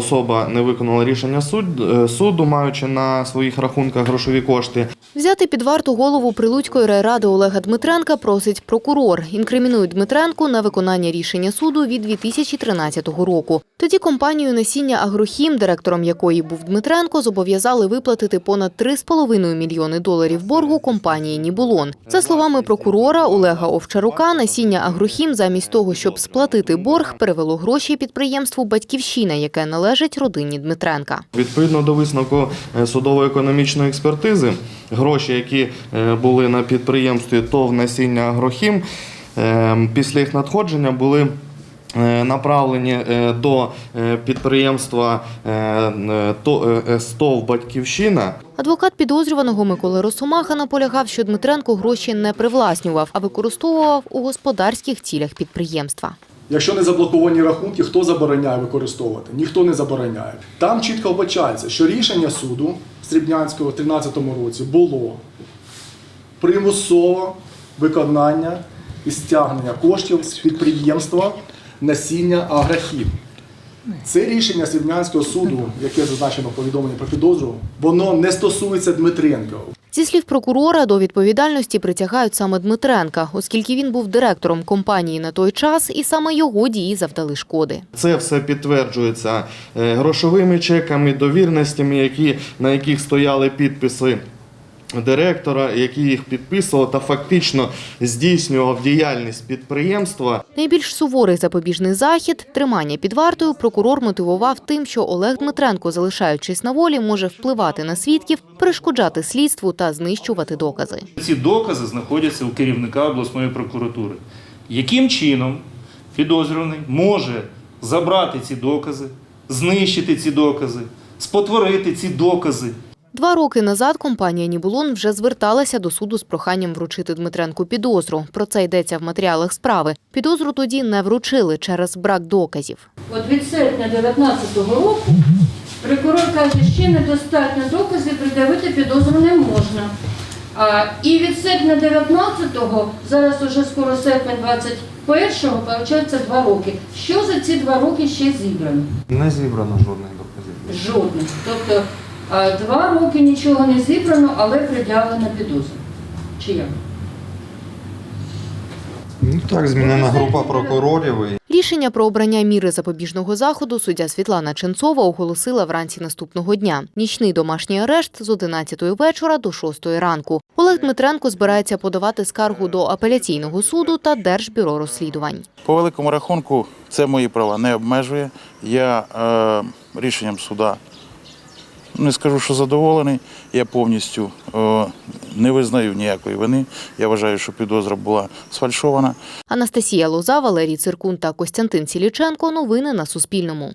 особа не виконала рішення е, суду, маючи на своїх рахунках грошові кошти. Взяти під варту голову Прилуцької райради Олега Дмитренка просить прокурор. Інкримінують Дмитренку на виконання рішення суду від 2013 року. Тоді компанію насіння Агрохім, директором якої був Дмитренко, зобов'язали виплатити понад 3,5 мільйони доларів боргу компанії Нібулон. За словами прокурора Олега Овчарука, насіння Агрохім замість того, щоб сплатити борг, перевело гроші підприємству Батьківщина, яке належить родині Дмитренка. Відповідно до висновку е, судово-економічної експертизи, гроші, які е, були на підприємстві ТОВ насіння Агрохім, е, після їх надходження були направлені до підприємства То- СТОВ Батьківщина. Адвокат підозрюваного Миколи Росомаха наполягав, що Дмитренко гроші не привласнював, а використовував у господарських цілях підприємства. Якщо не заблоковані рахунки, хто забороняє використовувати? Ніхто не забороняє. Там чітко вбачається, що рішення суду Срібнянського в 2013 році було примусово виконання і стягнення коштів з підприємства насіння Агрохім. Це рішення Срібнянського суду, яке зазначено в повідомленні про підозру, воно не стосується Дмитренка. Зі слів прокурора, до відповідальності притягають саме Дмитренка, оскільки він був директором компанії на той час, і саме його дії завдали шкоди. Це все підтверджується е, грошовими чеками, довірностями, які, на яких стояли підписи директора, який їх підписував та фактично здійснював діяльність підприємства. Найбільш суворий запобіжний захід тримання під вартою прокурор мотивував тим, що Олег Дмитренко, залишаючись на волі, може впливати на свідків, перешкоджати слідству та знищувати докази. Ці докази знаходяться у керівника обласної прокуратури. Яким чином підозрюваний може забрати ці докази, знищити ці докази, спотворити ці докази? Два роки назад компанія Нібулон вже зверталася до суду з проханням вручити Дмитренку підозру. Про це йдеться в матеріалах справи. Підозру тоді не вручили через брак доказів. От від серпня 2019 року прокурор каже, ще недостатньо доказів придавити підозру не можна. А, і від серпня 19-го, зараз уже скоро серпень 21-го, виходить два роки. Що за ці два роки ще зібрано? Не зібрано жодних доказів. Жодних. Тобто два роки нічого не зібрано, але пред'явлена підозра. Чи як? Ну так, змінена група прокурорів. Рішення про обрання міри запобіжного заходу суддя Світлана Ченцова оголосила вранці наступного дня. Нічний домашній арешт з 11 вечора до 6 ранку. Олег Дмитренко збирається подавати скаргу до апеляційного суду та Держбюро розслідувань. По великому рахунку, це мої права не обмежує. Я е, рішенням суда не скажу, що задоволений. Я повністю е, не визнаю ніякої вини. Я вважаю, що підозра була сфальшована. Анастасія Лоза, Валерій Циркун та Костянтин Сіліченко. Новини на Суспільному.